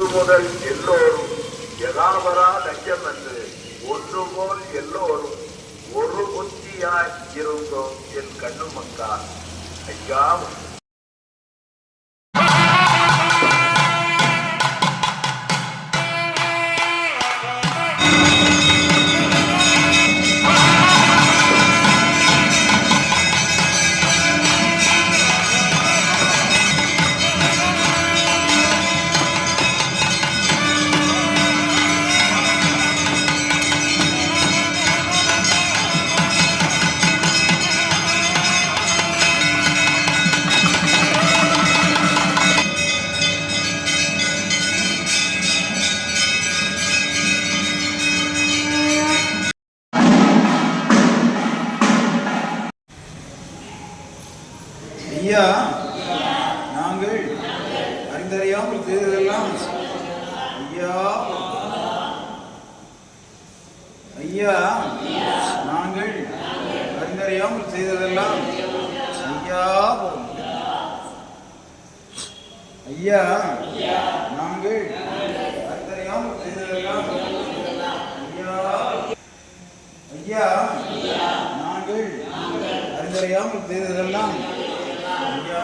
முதல் எல்லோரும் எலாவரா லட்சம் என்று ஒன்று போல் எல்லோரும் ஒரு புத்தியாய் இருந்தோம் என் கண்ணு மக்கா. ஐயா செய்யாமல் செய்ததெல்லாம் ஐயா போகும் ஐயா நாங்கள் அறிந்தறியாமல் செய்ததெல்லாம் ஐயா. ஐயா நாங்கள் அறிந்தறியாமல் செய்ததெல்லாம் ஐயா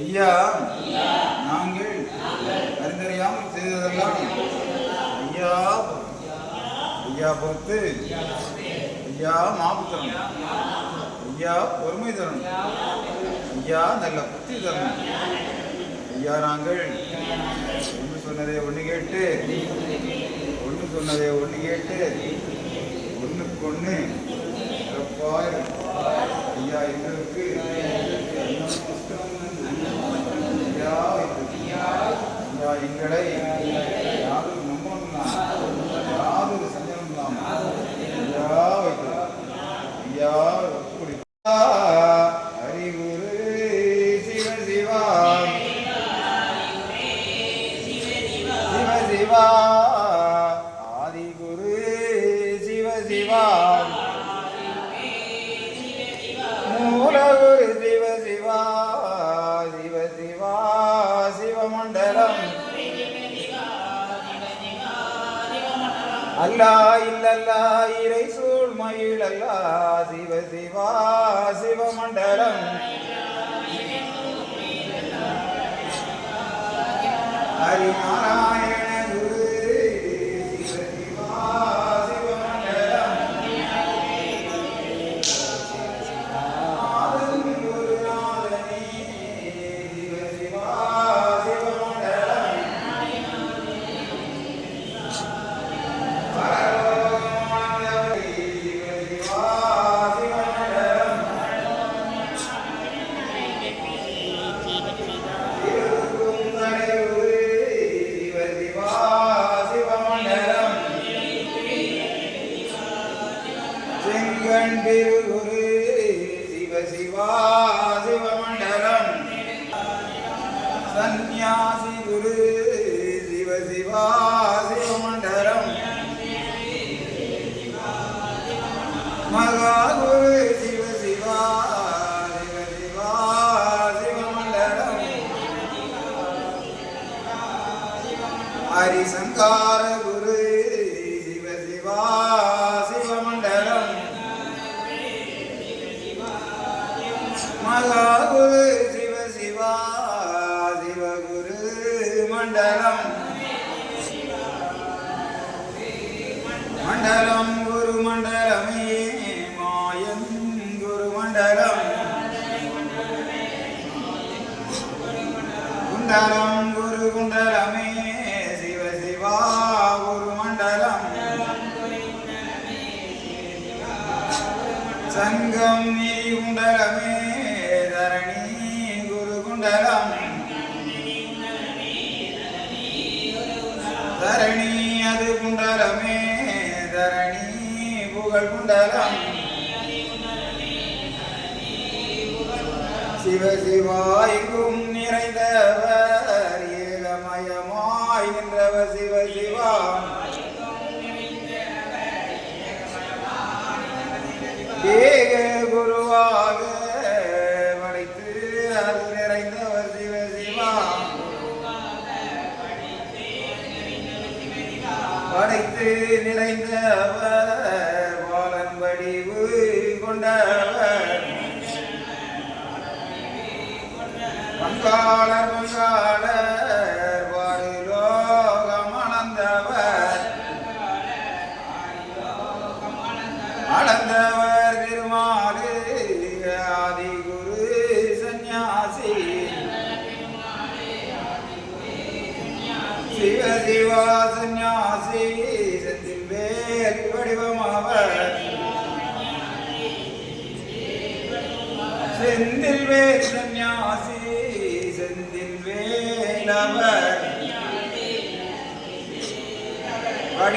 ஐயா நாங்கள் அறிந்தறியாமல் செய்ததெல்லாம் ஐயா ஐயா பொறுத்து ஐயா மாப்பு தரணும். ஐயா பொறுமை தரணும். ஐயா நல்ல புத்தி தரணும். ஐயா நாங்கள் ஒன்று சொன்னதை ஒன்று கேட்டு ஒன்று சொன்னதை ஒன்று கேட்டு ஒன்றுக்கு ஒன்று சிவ சிவா ஆதிகுரு சிவ சிவா. மூலகுரு சிவ சிவா. சிவ சிவா சிவமண்டலம் அல்லா இல்லல்லா இறை சூழ் மயில் சிவ சிவா சிவமண்டலம் ஹரி நாராயண செங்கண் திருகுரு சிவ சிவா சிவமண்டலம் சந்நியாசி குரு சிவ சிவா சிவமண்டலம் மகா குரு சிவ சிவா சிவ சிவா சிவமண்டலம் ஹரிசங்கார குரு புகழ் குண்டலம் சிவ சிவாய்க்கும் நிறைந்தவர் ஏகமயமாய் நின்றவர் சிவ சிவ பங்காளர் பங்காளர் வாடு அளந்தவர். அளந்தவர் திருமாலு ஆதி குரு சந்நியாசி. சிவ சிவா சந்நியாசி.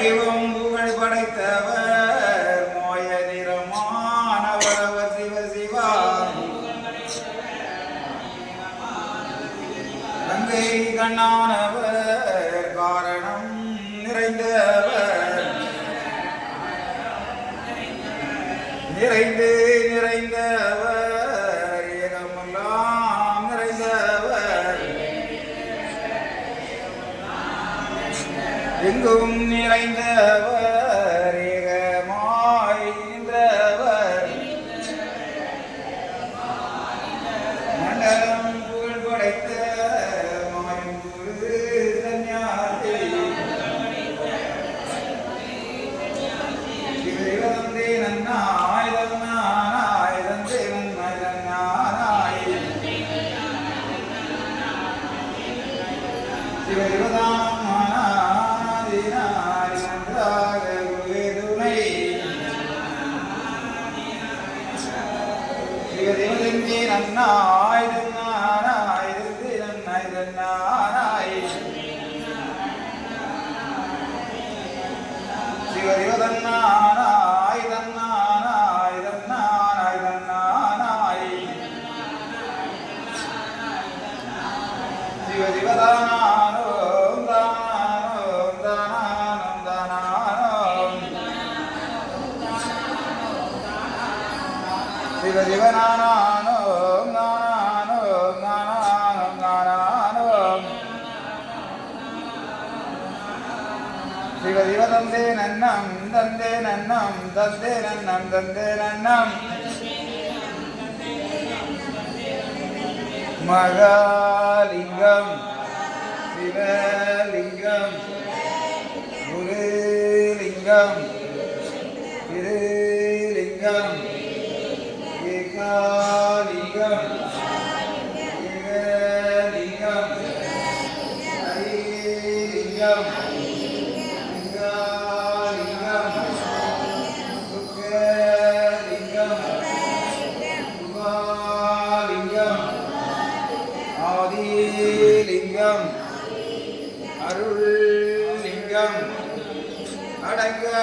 வடிவம் புகழ் படைத்தவர் மோய நிறமானவர் சிவ சிவா. கங்கை கண்ணானவர் காரணம் நிறைந்தவர். நிறைந்து எங்கும் நிறைந்தவர் ஏகமாய் மண்டலம் புகழ் படைத்த மாயும் குரு சந்நியாசி. சிவதந்தே நன்னாய் தன்னாய் தந்தே நன்னாய் தன்னாய் சிவதிவதானாதினாய் சிவதிவதந்தே நன்னம் தந்தே நன்னம் தந்தே நன்னம் தந்தே நன்னம் மகாலிங்கம் சிவலிங்கம் குருலிங்கம் திருலிங்கம் ஏகா ஆதிலிங்கம் அருள்லிங்கம். அடங்கா.